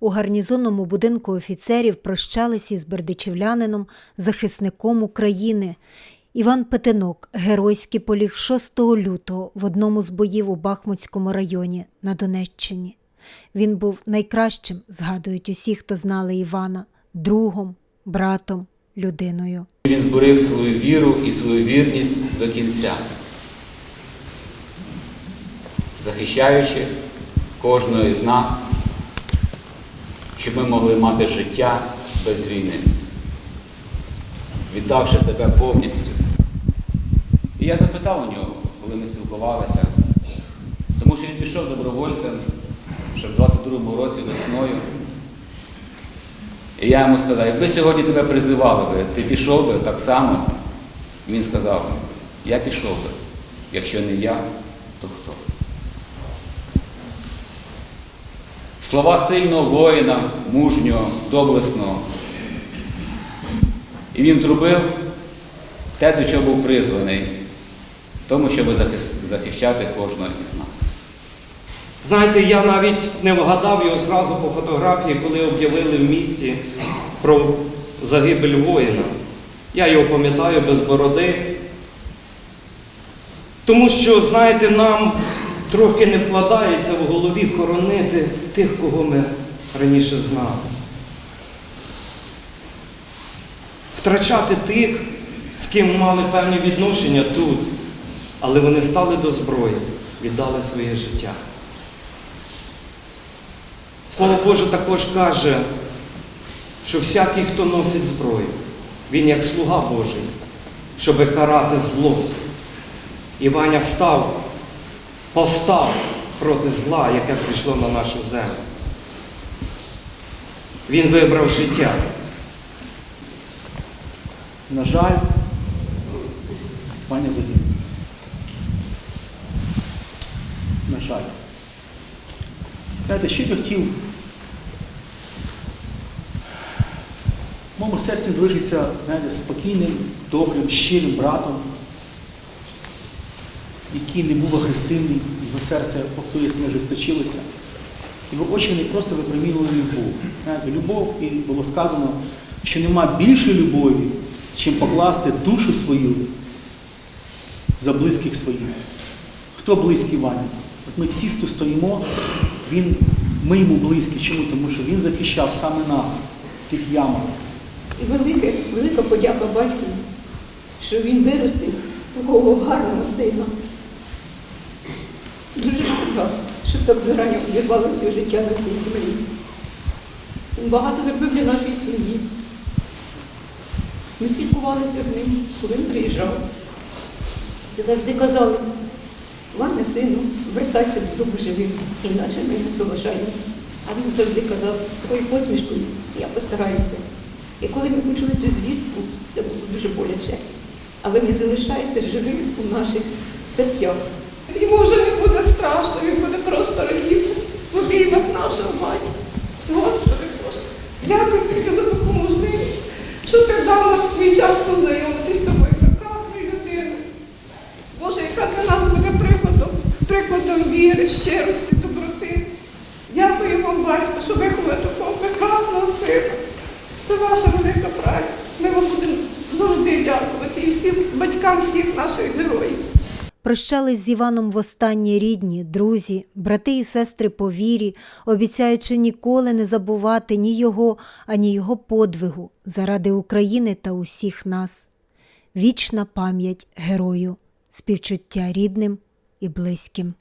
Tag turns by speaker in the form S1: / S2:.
S1: У гарнізонному будинку офіцерів прощались із бердичівлянином, захисником України. Іван Петинок геройськи поліг 6 лютого в одному з боїв у Бахмутському районі на Донеччині. Він був найкращим, згадують усі, хто знали Івана, другом, братом, людиною.
S2: Він зберіг свою віру і свою вірність до кінця, захищаючи кожного із нас, щоб ми могли мати життя без війни, віддавши себе повністю. І я запитав у нього, коли ми спілкувалися, тому що він пішов добровольцем ще в 22-му році весною. І я йому сказав, якби сьогодні тебе призивали би, ти пішов би так само. Він сказав, я пішов би. Якщо не я, то хто? Слова сильного воїна, мужнього, доблесного. І він зробив те, до чого був призваний, тому, щоб захищати кожного із нас.
S3: Знаєте, я навіть не вгадав його зразу по фотографії, коли об'явили в місті про загибель воїна. Я його пам'ятаю без бороди. Тому що, знаєте, нам трохи не вкладається в голові хоронити тих, кого ми раніше знали. Втрачати тих, з ким мали певні відношення тут, але вони стали до зброї, віддали своє життя. Слово Боже також каже, що всякий, хто носить зброю, він як слуга Божий, щоби карати зло. І став, постав проти зла, яке прийшло на нашу землю. Він вибрав життя.
S4: На жаль, Ваня загинув. На жаль. Знаєте, ще б хотів. В моєму серці залишиться спокійним, добрим, щирим братом, який не був агресивний, його серце, повторюсь, не ожесточилося. Його очі не просто випромінювали любов. Знаєте, любов, і було сказано, що нема більшої любові, чим покласти душу свою за близьких своїх. Хто близький Ваня? От ми всі стоїмо, він, ми йому близькі. Чому? Тому що він захищав саме нас в тих ямах.
S5: І велике, велика подяка батьку, що він виростив такого гарного сина. Дуже шкода, що так зарані обірвалося життя на цій землі. Він багато зробив для нашої сім'ї. Ми спілкувалися з ним, коли він приїжджав. І завжди казали, Ваня, сину, вертайся додому живим, іначе ми не залишаємося. А він завжди казав, з такою посмішкою, я постараюся. І коли ми почули цю звістку, це було дуже боляче. Але він залишається живим у наших серцях.
S6: Йому вже страшно, він буде просто радіти в обіймах нашого батька. Господи Боже, дякую тобі за таку можливість, що ти дав нам свій час познайомитись з тобою прекрасною людиною. Боже, яка для нас буде прикладом, прикладом віри, щирості, доброти. Дякую вам, батько, що виховали такого прекрасного сина. Це ваша велика праця. Ми вам будемо завжди дякувати і всім батькам всіх наших героїв.
S1: Прощались з Іваном востаннє рідні, друзі, брати і сестри по вірі, обіцяючи ніколи не забувати ні його, ані його подвигу заради України та усіх нас. Вічна пам'ять герою, співчуття рідним і близьким.